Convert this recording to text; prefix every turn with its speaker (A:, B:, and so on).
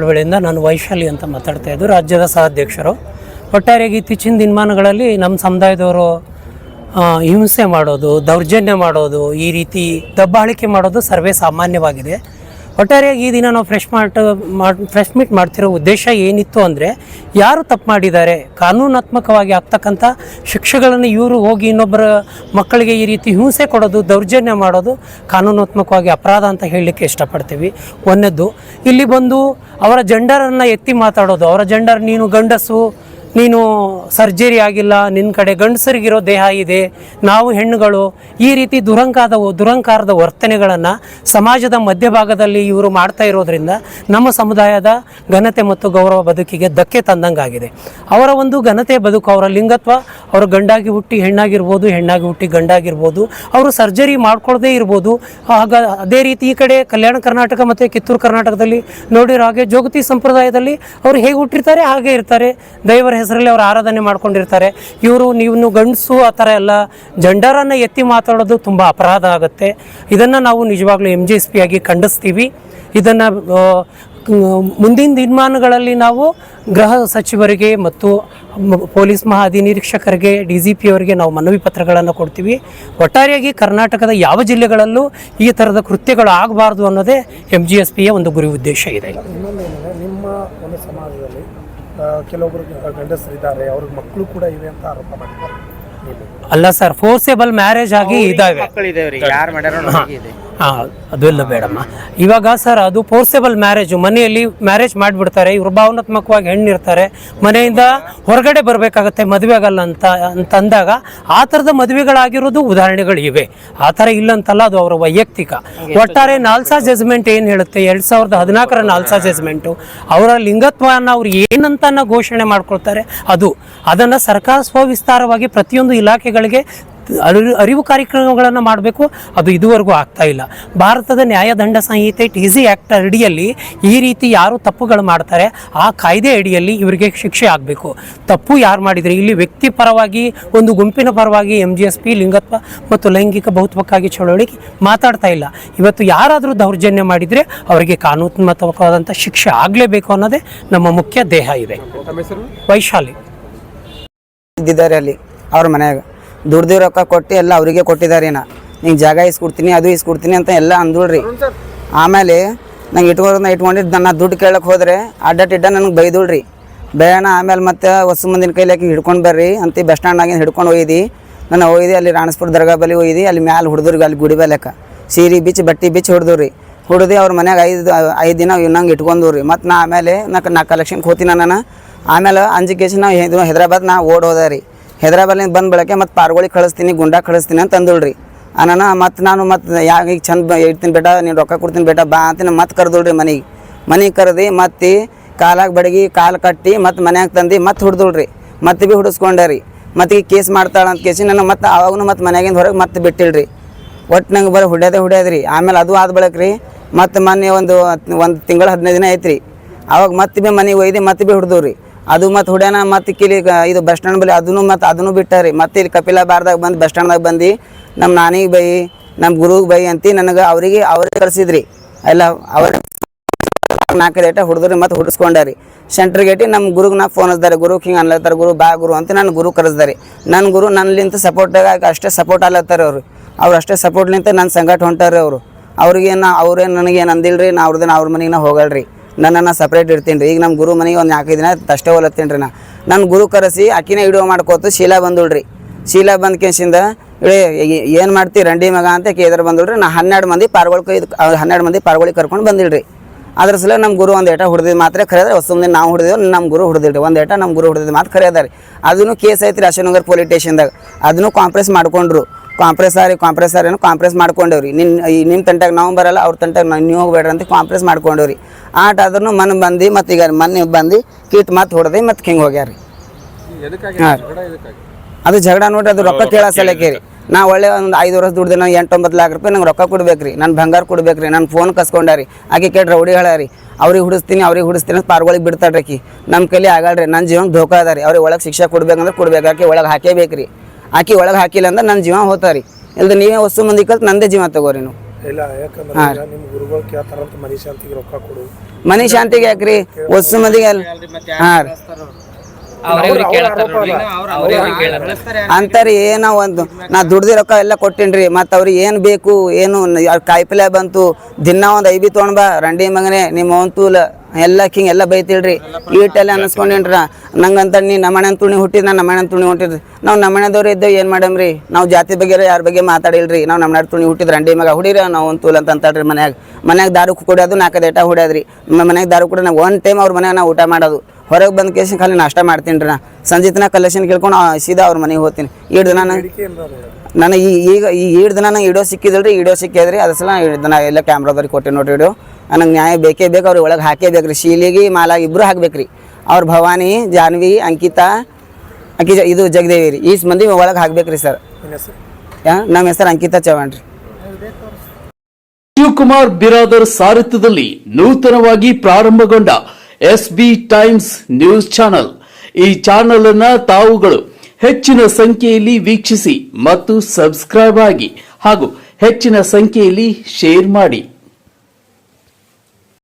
A: ಚಳುವಳಿಯಿಂದ ನಾನು ವೈಶಾಲಿ ಅಂತ ಮಾತಾಡ್ತಾ ಇದ್ದು, ರಾಜ್ಯದ ಸಹಾಧ್ಯಕ್ಷರು. ಒಟ್ಟಾರೆಯಾಗಿ ಇತ್ತೀಚಿನ ದಿನಮಾನಗಳಲ್ಲಿ ನಮ್ಮ ಸಮುದಾಯದವರು ಹಿಂಸೆ ಮಾಡೋದು, ದೌರ್ಜನ್ಯ ಮಾಡೋದು, ಈ ರೀತಿ ದಬ್ಬಾಳಿಕೆ ಮಾಡೋದು ಸರ್ವೇ ಸಾಮಾನ್ಯವಾಗಿದೆ. ಒಟ್ಟಾರೆಯಾಗಿ ಈ ದಿನ ನಾವು ಫ್ರೆಶ್ ಮಾರ್ಟ್ ಫ್ರೆಶ್ ಮೀಟ್ ಮಾಡ್ತಿರೋ ಉದ್ದೇಶ ಏನಿತ್ತು ಅಂದರೆ ಯಾರು ತಪ್ಪು ಮಾಡಿದ್ದಾರೆ, ಕಾನೂನಾತ್ಮಕವಾಗಿ ಆಗ್ತಕ್ಕಂಥ ಶಿಕ್ಷೆಗಳನ್ನು ಇವರು ಹೋಗಿ ಇನ್ನೊಬ್ಬರ ಮಕ್ಕಳಿಗೆ ಈ ರೀತಿ ಹಿಂಸೆ ಕೊಡೋದು, ದೌರ್ಜನ್ಯ ಮಾಡೋದು ಕಾನೂನಾತ್ಮಕವಾಗಿ ಅಪರಾಧ ಅಂತ ಹೇಳಲಿಕ್ಕೆ ಇಷ್ಟಪಡ್ತೀವಿ. ಒಂದದ್ದು ಇಲ್ಲಿ ಬಂದು ಅವರ ಜೆಂಡರನ್ನು ಎತ್ತಿ ಮಾತಾಡೋದು, ಅವರ ಜೆಂಡರ್ ನೀನು ಗಂಡಸು ನೀನು ಸರ್ಜರಿ ಆಗಿಲ್ಲ ನಿನ್ನ ಕಡೆ ಗಂಡಸರಿಗಿರೋ ದೇಹ ಇದೆ, ನಾವು ಹೆಣ್ಣುಗಳು, ಈ ರೀತಿ ದುರಂಕಾದ ದುರಂಕಾರದ ವರ್ತನೆಗಳನ್ನು ಸಮಾಜದ ಮಧ್ಯಭಾಗದಲ್ಲಿ ಇವರು ಮಾಡ್ತಾ ಇರೋದ್ರಿಂದ ನಮ್ಮ ಸಮುದಾಯದ ಘನತೆ ಮತ್ತು ಗೌರವ ಬದುಕಿಗೆ ಧಕ್ಕೆ ತಂದಂಗಾಗಿದೆ. ಅವರ ಒಂದು ಘನತೆ ಬದುಕು, ಅವರ ಲಿಂಗತ್ವ, ಅವರು ಗಂಡಾಗಿ ಹುಟ್ಟಿ ಹೆಣ್ಣಾಗಿರ್ಬೋದು, ಹೆಣ್ಣಾಗಿ ಹುಟ್ಟಿ ಗಂಡಾಗಿರ್ಬೋದು, ಅವರು ಸರ್ಜರಿ ಮಾಡ್ಕೊಳ್ಳದೇ ಇರ್ಬೋದು. ಆಗ ಅದೇ ರೀತಿ ಈ ಕಡೆ ಕಲ್ಯಾಣ ಕರ್ನಾಟಕ ಮತ್ತು ಕಿತ್ತೂರು ಕರ್ನಾಟಕದಲ್ಲಿ ನೋಡಿರೋ ಹಾಗೆ ಜೋಗತಿ ಸಂಪ್ರದಾಯದಲ್ಲಿ ಅವರು ಹೇಗೆ ಹುಟ್ಟಿರ್ತಾರೆ, ಹಾಗೆ ಇರ್ತಾರೆ. ದೈವರ ಹೆಸರಲ್ಲಿ ಅವರು ಆರಾಧನೆ ಮಾಡ್ಕೊಂಡಿರ್ತಾರೆ. ಇವರು ನೀವು ಗಂಡಸು ಆ ಥರ ಎಲ್ಲ ಜಂಡರನ್ನು ಎತ್ತಿ ಮಾತಾಡೋದು ತುಂಬ ಅಪರಾಧ ಆಗುತ್ತೆ. ಇದನ್ನು ನಾವು ನಿಜವಾಗ್ಲೂ ಎಂ ಜಿ ಎಸ್ ಪಿ ಆಗಿ ಖಂಡಿಸ್ತೀವಿ. ಇದನ್ನು ಮುಂದಿನ ದಿನಮಾನಗಳಲ್ಲಿ ನಾವು ಗೃಹ ಸಚಿವರಿಗೆ ಮತ್ತು ಪೊಲೀಸ್ ಮಹಾಧಿನಿರೀಕ್ಷಕರಿಗೆ, ಡಿ ಜಿ ಪಿ ಅವರಿಗೆ ನಾವು ಮನವಿ ಪತ್ರಗಳನ್ನು ಕೊಡ್ತೀವಿ. ಒಟ್ಟಾರೆಯಾಗಿ ಕರ್ನಾಟಕದ ಯಾವ ಜಿಲ್ಲೆಗಳಲ್ಲೂ ಈ ಥರದ ಕೃತ್ಯಗಳು ಆಗಬಾರ್ದು ಅನ್ನೋದೇ ಎಂ ಜಿ ಎಸ್ ಪಿಯ ಒಂದು ಗುರಿ ಉದ್ದೇಶ ಇದೆ.
B: ನಿಮ್ಮ ಒಂದು ಸಮಾಜದಲ್ಲಿ ಕೆಲವೊಬ್ರು ಗಂಡಸರಿದ್ದಾರೆ ಅವ್ರಿಗೆ ಮಕ್ಕಳು ಕೂಡ ಇವೆ ಅಂತ ಆರೋಪ ಮಾಡಿದ್ದಾರೆ.
A: ಅಲ್ಲ ಸರ್ ಫೋರ್ಸೇಬಲ್ ಮ್ಯಾರೇಜ್ ಆಗಿ ಇದಾವೆ
C: ಮಕ್ಕಳಿದೇವ್ರಿ ಯಾರು ಮಾಡ್ಯಾರೋ ನಮಗೆ ಇದೆ.
A: ಅದೆಲ್ಲ ಬೇಡಮ್ಮ. ಇವಾಗ ಸರ್ ಅದು ಫೋರ್ಸೆಬಲ್ ಮ್ಯಾರೇಜು ಮನೆಯಲ್ಲಿ ಮ್ಯಾರೇಜ್ ಮಾಡಿಬಿಡ್ತಾರೆ ಇವರು ಭಾವನಾತ್ಮಕವಾಗಿ ಹೆಣ್ಣಿರ್ತಾರೆ ಮನೆಯಿಂದ ಹೊರಗಡೆ ಬರಬೇಕಾಗತ್ತೆ ಮದುವೆ ಆಗಲ್ಲ ಅಂತ ಅಂತಂದಾಗ ಆ ಥರದ ಮದುವೆಗಳಾಗಿರೋದು ಉದಾಹರಣೆಗಳಿವೆ ಆ ಥರ ಇಲ್ಲ ಅಂತಲ್ಲ ಅದು ಅವರ ವೈಯಕ್ತಿಕ. ಒಟ್ಟಾರೆ ನಾಲ್ಸಾ ಜಜ್ಮೆಂಟ್ ಏನು ಹೇಳುತ್ತೆ? ಎರಡು ಸಾವಿರದ ಹದಿನಾಲ್ಕರ ನಾಲ್ಸಾ ಜಜ್ಮೆಂಟು ಅವರ ಲಿಂಗತ್ವನ ಅವ್ರು ಏನಂತ ಘೋಷಣೆ ಮಾಡ್ಕೊಳ್ತಾರೆ? ಅದು. ಅದನ್ನು ಸರ್ಕಾರ ಸ್ವವಿಸ್ತಾರವಾಗಿ ಪ್ರತಿಯೊಂದು ಇಲಾಖೆಗಳಿಗೆ ಅರಿವು ಅರಿವು ಕಾರ್ಯಕ್ರಮಗಳನ್ನು ಮಾಡಬೇಕು. ಅದು ಇದುವರೆಗೂ ಆಗ್ತಾ ಇಲ್ಲ. ಭಾರತದ ನ್ಯಾಯದಂಡ ಸಂಹಿತೆ ಟಿ ಸಿ ಆ್ಯಕ್ಟ್ ಅಡಿಯಲ್ಲಿ ಈ ರೀತಿ ಯಾರು ತಪ್ಪುಗಳು ಮಾಡ್ತಾರೆ ಆ ಕಾಯ್ದೆ ಅಡಿಯಲ್ಲಿ ಇವರಿಗೆ ಶಿಕ್ಷೆ ಆಗಬೇಕು. ತಪ್ಪು ಯಾರು ಮಾಡಿದರೆ? ಇಲ್ಲಿ ವ್ಯಕ್ತಿ ಪರವಾಗಿ ಒಂದು ಗುಂಪಿನ ಪರವಾಗಿ ಎಂ ಜಿ ಎಸ್ ಪಿ ಲಿಂಗತ್ವ ಮತ್ತು ಲೈಂಗಿಕ ಬಹುತ್ವಕ್ಕಾಗಿ ಚಳವಳಿ ಮಾತಾಡ್ತಾ ಇಲ್ಲ. ಇವತ್ತು ಯಾರಾದರೂ ದೌರ್ಜನ್ಯ ಮಾಡಿದರೆ ಅವರಿಗೆ ಕಾನೂನಾತ್ಮಕವಾದಂಥ ಶಿಕ್ಷೆ ಆಗಲೇಬೇಕು ಅನ್ನೋದೇ ನಮ್ಮ ಮುಖ್ಯ ದೇಹ ಇದೆ. ವೈಶಾಲಿ.
D: ಇದ್ದಿದ್ದಾರೆ ಅಲ್ಲಿ ಅವ್ರ ಮನ್ಯಾಗ. ದುಡ್ದು ರೊಕ್ಕ ಕೊಟ್ಟು ಎಲ್ಲ ಅವರಿಗೆ ಕೊಟ್ಟಿದ್ದಾರೆ ನಾ ನಿಂಗೆ ಜಾಗ ಇಸ್ಕೊಡ್ತೀನಿ ಅದು ಇಸ್ಕೊಡ್ತೀನಿ ಅಂತ ಎಲ್ಲ ಅಂದುಳ್ರಿ ಆಮೇಲೆ ನಂಗೆ ಇಟ್ಕೊಂಡು ನಾ ಇಟ್ಕೊಂಡಿದ್ದು ನನ್ನ ದುಡ್ಡು ಕೇಳಕ್ಕೆ ಹೋದ್ರೆ ಅಡ್ಡಟ್ಟಿಡ್ಡ ನನಗೆ ಬೈದುಳ್ರಿ. ಬೇಡ ಆಮೇಲೆ ಮತ್ತೆ ಹೊಸ ಮಂದಿನ ಕೈಲಿ ಹಾಕಿ ಹಿಡ್ಕೊಂಡು ಬರ್ರಿ ಅಂತ ಬಸ್ ಸ್ಟ್ಯಾಂಡ್ನಾಗಿಂದ ಹಿಡ್ಕೊಂಡು ಒಯ್ದು ನಾನು ಒಯ್ದು ಅಲ್ಲಿ ರಾಣಸ್ಪುರ ದರ್ಗಾ ಬಲಿ ಒಯ್ದು ಅಲ್ಲಿ ಮ್ಯಾಲೆ ಹುಡ್ದ್ರಿಗೆ ಅಲ್ಲಿ ಗುಡಿ ಬೆಲೆಕ್ಕ ಸೀರೆ ಬಿಚ್ಚಿ ಬಟ್ಟೆ ಬಿಚ್ಚಿ ಹೊಡೆದ್ರಿ ಹೊಡೆದು ಅವ್ರ ಮನ್ಯಾಗ ಐದು ಐದು ದಿನ ನಂಗೆ ಇಟ್ಕೊಂಡು ರೀ ಮತ್ತು ನಾ ಆಮೇಲೆ ನಾ ನಾ ಕಲೆಕ್ಷನ್ಗೆ ಹೋತಿನ ನಾನು. ಆಮೇಲೆ ಅಂಜಿಕೇಶನ್ ನಾವು ಇದು ಹೈದ್ರಾಬಾದ್ ನಾ ಓಡೋದ ಹೋದೆ ರೀ ಹೈದ್ರಾಬಾದ್ಲಿಂದ ಬಂದ ಬಳಕೆ ಮತ್ತು ಪಾರ್ಗೋಳಿಗೆ ಕಳಿಸ್ತೀನಿ, ಗುಂಡಾ ಕಳಿಸ್ತೀನಿ ಅಂತ ಅಂದುಳ್ರಿ ಅನಾನ ಮತ್ತು ನಾನು ಮತ್ತು ಯಾಕೆ ಈಗ ಚಂದ ಇಡ್ತೀನಿ ಬೇಟ, ನೀನು ರೊಕ್ಕ ಕೊಡ್ತೀನಿ ಬೇಟ, ಬಾ ಅಂತ ಮತ್ತೆ ಕರೆದುಳ್ರಿ ಮನೆಗೆ. ಮನೆಗೆ ಕರೆದು ಮತ್ತೆ ಕಾಲಾಗ ಬಡಗಿ ಕಾಲು ಕಟ್ಟಿ ಮತ್ತು ಮನ್ಯಾಗ ತಂದು ಮತ್ತೆ ಹುಡ್ದುಳ್ರಿ. ಮತ್ತೆ ಭೀ ಹುಡಿಸ್ಕೊಂಡೆ ರೀ. ಮತ್ತೆ ಈಗ ಕೇಸ್ ಮಾಡ್ತಾಳೆ ಅಂತ ಕೇಸಿ ನಾನು ಮತ್ತೆ ಅವಾಗೂ ಮತ್ತೆ ಮನೆಯಾಗಿಂದ ಹೊರಗೆ ಮತ್ತೆ ಬಿಟ್ಟಿಳ್ರಿ. ಒಟ್ಟು ನಂಗೆ ಬರೀ ಹುಡ್ಯದೆ ಹುಡ್ಯಾದ್ರಿ. ಆಮೇಲೆ ಅದು ಆದ ಬಳಕ ರೀ ಮತ್ತು ಮೊನ್ನೆ ಒಂದು ಒಂದು ತಿಂಗಳು ಹದಿನೈದು ದಿನ ಐತ್ರಿ. ಅವಾಗ ಮತ್ತೆ ಭೀ ಮನೆಗೆ ಒಯ್ದು ಮತ್ತೆ ಭೀ ಹುಡ್ದವ್ರಿ. ಅದು ಮತ್ತು ಹುಡ್ಯಾನ ಮತ್ತು ಕಿಲಿ ಇದು ಬಸ್ ಸ್ಟ್ಯಾಂಡ್ ಬಳಿ ಅದನ್ನು ಮತ್ತು ಅದನ್ನು ಬಿಟ್ಟಾರಿ. ಮತ್ತು ಇಲ್ಲಿ ಕಪಿಲ ಬಾರ್ದಾಗ ಬಂದು ಬಸ್ ಸ್ಟ್ಯಾಂಡ್ದಾಗ ಬಂದು ನಮ್ಮ ನಾನಿಗೆ ಬೈ ನಮ್ಮ ಗುರುಗೆ ಬೈ ಅಂತ ನನಗೆ ಅವರಿಗೆ ಅವರೇ ಕಳಿಸಿದ್ರಿ ಎಲ್ಲ ಅವ್ರ ನಾಲ್ಕು ರೇಟ ಹುಡುಗ್ರಿ ಮತ್ತೆ ಹುಡ್ಸ್ಕೊಂಡಾರಿ. ಸೆಂಟ್ರ್ ಗೇಟಿ ನಮ್ಮ ಗುರುಗೆ ನಾ ಫೋನ್ ಹಚ್ದಾರೆ. ಗುರು ಹಿಂಗೆ ಅನ್ಲತ್ತಾರ, ಗುರು ಬಾ ಗುರು ಅಂತ ನನ್ನ ಗುರು ಕರೆಸ್ದಾರೆ. ನನ್ನ ಗುರು ನನ್ನಲಿಂತ ಸಪೋರ್ಟಾಗ ಅಷ್ಟೇ ಸಪೋರ್ಟ್ ಅಲ್ಲತ್ತಾರ ಅವರು. ಅವ್ರು ಅಷ್ಟೇ ಸಪೋರ್ಟ್ಲಿಂತ ನನ್ನ ಸಂಗಟ ಹೊಂಟಾರ ಅವರು. ಅವ್ರಿಗೆ ನಾ ಅವ್ರೇನು ನನಗೇನು ಅಂದಿಲ್ರಿ, ನಾ ಅವ್ರದ್ದೇನು ಅವ್ರ ಮನೆಗೆ ನಾ ಹೋಗಲ್ರಿ. ನನ್ನನ್ನು ಸಪ್ರೇಟ್ ಇರ್ತೀನಿ ರೀ. ಈಗ ನಮ್ಮ ಗುರು ಮನೆಗೆ ಒಂದು ನಾಲ್ಕೈದು ದಿನ ತಷ್ಟೇ ಹೋಲತ್ತೀನಿ ರೀ ನಾ. ನನ್ನ ಗುರು ಕರೆಸಿ ಆಕಿನೇ ವಿಡಿಯೋ ಮಾಡ್ಕೋತು, ಶೀಲಾ ಬಂದುಳ್ರಿ ಶೀಲಾ ಬಂದ ಕೇಸಿಂದ ಏನು ಮಾಡ್ತಿ, ರಂಡಿ ಮಗ ಅಂತ ಕೇದ್ರ ಬಂದುಳ್ರಿ ನಾ ಹನ್ನೆರಡು ಮಂದಿ ಪಾರ್ಗೊಳ್ ಕೈ ಹನ್ನೆರಡು ಮಂದಿ ಪಾರ್ಗೊಳಿಗೆ ಕರ್ಕೊಂಡು ಬಂದಿಲ್ರಿ. ಅದ್ರ ಸಲ ನಮ್ಮ ಗುರು ಒಂದು ಏಟ ಹೊಡೆದಿದ್ದು ಮಾತ್ರ ಖರೆ ಹೊಸ ಮುಂದೆ ನಾವು ಹುಡ್ದೇವು ನಮ್ಮ ಗುರು ಹೊಡೆದಿಲ್ರಿ. ಒಂದು ಏಟ ನಮ್ಮ ಗುರು ಹೊಡೆದಿದ್ದು ಮಾತ್ರ ಖರೆ ಅದ ರೀ ಅದನ್ನು ಕೇಸ್ ಐತ್ರಿ ಅಶೋನಗರ್ ಪೊಲೀಸ್ ಸ್ಟೇಷನ್ದಾಗ ಅದನ್ನು ಕಾಂಪ್ರೆಸ್ ಮಾಡ್ಕೊಂಡ್ರು. ಕಾಂಪ್ರೆಸ್ ಆರಿ ಕಾಂಪ್ರೆಸ್ ಕಾಂಪ್ರೆಸ್ ಮಾಡ್ಕೊಂಡೇವ್ರಿ. ನಿನ್ನ ಈ ನಿಮ್ಮ ತಂಟಾಗ ನಾವು ಬರಲ್ಲ ಅವ್ರ ತಂಟಾಗ ನಾವು ನೀವು ಹೋಗ್ಬೇಡ್ರಿ ಅಂತ ಕಾಂಪ್ರೆಸ್ ಮಾಡ್ಕೊಂಡೇವ್ರಿ. ಆಟ ಆದ್ರೂ ಮನ್ ಬಂದು ಮತ್ತು ಈಗ ಮನೆ ಬಂದು ಕೀಟ್ ಮತ್ತು ಹೊಡೆದು ಮತ್ತು ಹಿಂಗೆ ಹೋಗ್ಯಾರಿ ಹಾಂ. ಅದು ಜಗಳ ನೋಡ್ರಿ ಅದು ರೊಕ್ಕ ಕೇಳೋ ಸಲಕ್ಕೆ ರೀ. ನಾ ಒಳ್ಳೆ ಒಂದು ಐದು ವರ್ಷ ದುಡ್ದು ನಾವು ಎಂಟೊಂಬತ್ತು ಲಾಖ ರೂಪಾಯಿ ನಂಗೆ ರೊಕ್ಕ ಕೊಡ್ಬೇಕ್ರಿ. ನನ್ನ ಬಂಗಾರ ಕೊಡ್ಬೇಕ್ರಿ ನನ್ನ ಫೋನ್ ಕಸ್ಕೊಂಡಾರಿ ಆಕೆ ಕೇಳಿ ರೌಡಿ ಹೇಳಾರಿ ಅವ್ರಿಗೆ ಹುಡಿಸ್ತೀನಿ ಅವ್ರಿಗೆ ಹುಡಿಸ್ತೀನಿ ಅಂತ ಪಾರ್ಗಳಿಗೆ ಬಿಡ್ತಾಡ್ರಿ ಆಕಿ. ನಮ್ಮ ಕೈಲಿ ಆಗಲ್ರಿ ನನ್ನ ಜೀವನ ಧೋಕಾ ಅದ ರೀ. ಅವ್ರಿಗೆ ಒಳಗೆ ಶಿಕ್ಷೆ ಕೊಡ್ಬೇಕಂದ್ರೆ ಕೊಡ್ಬೇಕು ಆಕೆ ಒಳಗೆ ಹಾಕೇಬೇಕ್ರಿ. ಆಕಿ ಒಳಗೆ ಹಾಕಿಲ್ಲ ಅಂದ್ರೆ ನನ್ನ ಜೀವ ಹೋತಾರಿ. ಇಲ್ದ ನೀವೇ ವಸ್ತು ಮಂದಿ ಕಲ್ತು ನಂದೇ ಜೀವ ತಗೋರಿ ನೀವು.
B: ಇಲ್ಲ ಯಾಕಂದ್ರೆ ಈಗ ನಿಮ್ಮ ಗುರುಗಳು ಕೇಳ್ತಾರಂತ ಮನಿ ಶಾಂತಿಗೆ ರೊಕ್ಕ ಕೊಡು.
D: ಮನಿ ಶಾಂತಿಗೆ ಯಾಕ್ರಿ? ಹೊಸ ಮಂದಿಗೆ ಅಲ್ ಹಾಂ ರೀ. ಅಂತಾರಿ ಏನೋ ಒಂದು ನಾ ದುಡ್ದಿ ರೊಕ್ಕ ಎಲ್ಲ ಕೊಟ್ಟಿನ್ರಿ ಮತ್ತ ಅವ್ರಿಗೆ ಏನು ಬೇಕು ಏನು ಕಾಯಿಪಲ್ಯ ಬಂತು ದಿನ ಒಂದು ಐಬಿ ತೊಗೊಂಡ್ಬಾ ರಂಡಿ ಮಗನೆ ನಿಮ್ಮ ತೂಲ. ಎಲ್ಲ ಕಿಂಗ್ ಎಲ್ಲ ಬೈತಿಳ್ರಿ. ಈಟೆಲ್ಲ ಅನ್ಸ್ಕೊಂಡೇನ್ರ ನಂಗಂತ ನೀ ನಮ್ಮನೆ ತುಣಿ ಹುಟ್ಟಿದ್ ನಾ ನಮ್ಮನೆ ತುಣಿ ಹುಟ್ಟಿದ್ರಿ ನಾವು ನಮ್ಮಣ್ಣದವ್ರು ಇದ್ದೇವೆ ಏನು ಮಾಡಮ್ರಿ? ನಾವು ಜಾತಿ ಬಗ್ಗೆ ಯಾರ ಬಗ್ಗೆ ಮಾತಾಡಿಲ್ರಿ? ನಾವು ನಮ್ಮಣ್ಣ ತುಣಿ ಹುಟ್ಟಿದ್ರೆ ಅಂಡಿ ಮಗ ಹುಡಿರ? ನಾವು ಒಂದು ತೂಲ್ ಅಂತ ಅಂತಾಳ್ರಿ ಮನ್ಯಾಗ. ಮನ್ಯಾಗ ದಾರು ಕುಡಿಯೋದು ನಾಲ್ಕೈದು ಏಟ ಹೊಡ್ಯಾದ್ರಿ. ನಮ್ಮ ಮನ್ಯಾಗ ದಾರು ಕೂಡ ನಾವು ಒನ್ ಟೈಮ್ ಅವ್ರ ಮನ್ಯಾಗ ಊಟ ಮಾಡೋದು. ಹೊರಗೆ ಬಂದ ಕೇಸಿನ ಖಾಲಿ ನಾಷ್ಟ ಮಾಡ್ತೀನಿ ರೀ ನಾ. ಸಂಜೆ ತನಕ ಕಲೆಕ್ಷನ್ ಕೇಳ್ಕೊಂಡು ಸೀದಾ ಅವ್ರ ಮನೆಗೆ ಹೋಗ್ತೀನಿ. ಈಡ್ ದಿನ ನಾನು ಈಗ ಈ ಈಡ್ ದಿನ ನಂಗೆ ಇಡೋ ಸಿಕ್ಕಿದಲ್ರಿ, ಇಡೋ ಸಿಕ್ಕಿದ್ರಿ. ಅದ್ರ ಸಲ ದಿನ ಎಲ್ಲ ಕ್ಯಾಮ್ರಾದವ್ರಿಗೆ ಕೊಟ್ಟೆ ನೋಡ್ರಿ, ಇಡೋ. ನನಗೆ ನ್ಯಾಯ ಬೇಕೇ ಬೇಕು, ಅವ್ರಿಗೆ ಒಳಗೆ ಹಾಕೇಬೇಕ್ರಿ ಶೀಲಿಗೆ, ಮಾಲಾಗಿ ಇಬ್ಬರು ಹಾಕ್ಬೇಕ್ರಿ. ಅವ್ರ ಭವಾನಿ, ಜಾನ್ವಿ, ಅಂಕಿತಾ ಅಕ್ಕಿ ಇದು ಜಗದೇವಿ ರೀ. ಈ ಮಂದಿ ಒಳಗೆ ಹಾಕ್ಬೇಕ್ರಿ ಸರ್. ನಮ್ಮ ಹೆಸರು ಅಂಕಿತಾ ಚವ್ಹಾಣ್ ರೀ.
E: ಶಿವಕುಮಾರ್ ಬಿರಾದರ್ ಸಾರಥ್ಯದಲ್ಲಿ ನೂತನವಾಗಿ ಪ್ರಾರಂಭಗೊಂಡ S B Times news channel. ಈ ಚಾನೆಲ್ ಅನ್ನ ತಾವುಗಳು ಹೆಚ್ಚಿನ ಸಂಖ್ಯೆಯಲ್ಲಿ ವೀಕ್ಷಿಸಿ ಮತ್ತು ಸಬ್ಸ್ಕ್ರೈಬ್ ಆಗಿ ಹಾಗೂ ಹೆಚ್ಚಿನ ಸಂಖ್ಯೆಯಲ್ಲಿ ಶೇರ್ ಮಾಡಿ.